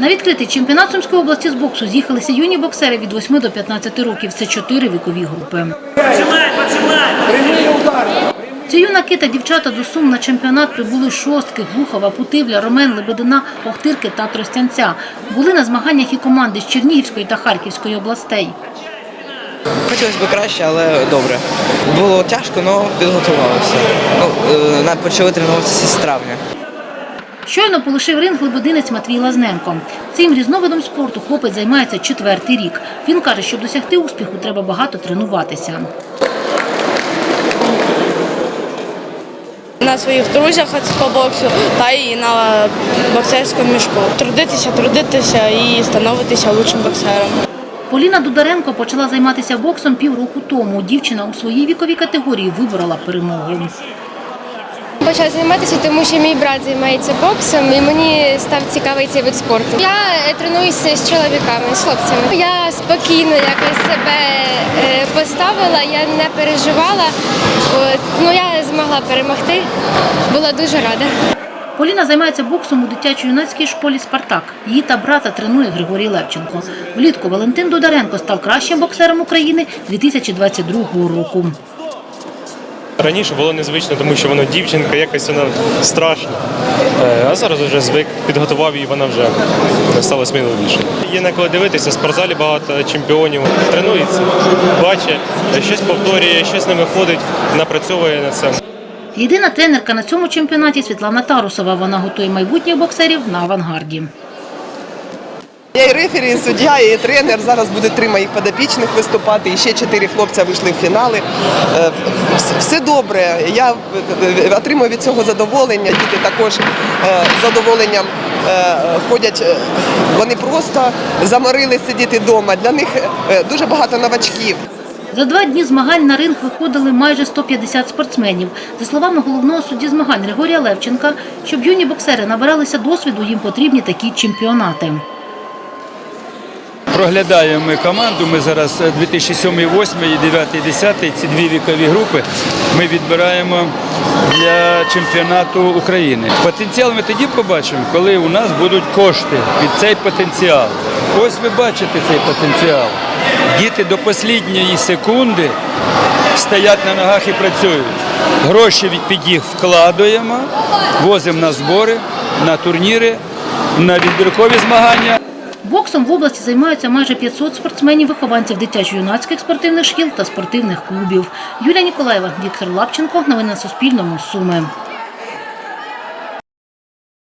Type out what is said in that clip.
На відкритий чемпіонат Сумської області з боксу з'їхалися юні боксери від 8 до 15 років. Це чотири вікові групи. Ці юнаки та дівчата до Сум на чемпіонат прибули шостки, Глухова, Путивля, Ромен, Лебедина, Охтирки та Тростянця. Були на змаганнях і команди з Чернігівської та Харківської областей. Хотілося б краще, але добре. Було тяжко, але підготувалися. Ну, е, почали тренуватися з травня. Щойно полишив ринг лебединець Матвій Лазненко. Цим різновидом спорту хлопець займається четвертий рік. Він каже, щоб досягти успіху, треба багато тренуватися. на своїх друзях по боксу та і на боксерському мішку. Трудитися, трудитися і становитися лучшим боксером. Поліна Дударенко почала займатися боксом півроку тому. Дівчина у своїй віковій категорії виборола перемогу. Почала займатися, тому що мій брат займається боксом і мені став цікавий цей вид спорту. Я е, тренуюся з чоловіками, з хлопцями. Я спокійно якось себе е, поставила, я не переживала. Ну я змогла перемогти. Була дуже рада. Поліна займається боксом у дитячо-юнацькій школі Спартак. Її та брата тренує Григорій Левченко. Влітку Валентин Дударенко став кращим боксером України 2022 року. Раніше було незвично, тому що вона дівчинка, якось вона страшна. Е, А зараз вже звик, підготував її, вона вже стала сміливіше. Є на коли дивитися, в спортзалі багато чемпіонів. Тренується, бачить, щось повторює, щось не виходить, напрацьовує над цим. Єдина тренерка на цьому чемпіонаті Світлана Тарусова. Вона готує майбутніх боксерів на авангарді. Я рефері, суддя, і тренер. Зараз буде три моїх подопічних виступати. І ще чотири хлопця вийшли в фінали. Е, Все добре. Я е, отримую від цього задоволення. Діти також е, з задоволенням е, ходять. Е, Вони просто заморились сидіти вдома. Для них е, дуже багато новачків. За два дні змагань на ринг виходили майже 150 спортсменів. За словами головного судді змагань Григорія Левченка, щоб юні боксери набиралися досвіду, їм потрібні такі чемпіонати. Проглядаємо ми команду. Ми зараз е, 2007, 2008, 9, 10, ці дві вікові групи ми відбираємо для чемпіонату України. Потенціал ми тоді побачимо, коли у нас будуть кошти під цей потенціал. Ось ви бачите цей потенціал. Діти до останньої секунди стоять на ногах і працюють. Гроші під їх вкладаємо, возимо на збори, на турніри, на відбіркові змагання. Боксом в області займаються майже 500 спортсменів-вихованців дитячо-юнацьких спортивних шкіл та спортивних клубів. Юлія Ніколаєва, Віктор Лапченко. Новини на Суспільному. Суми.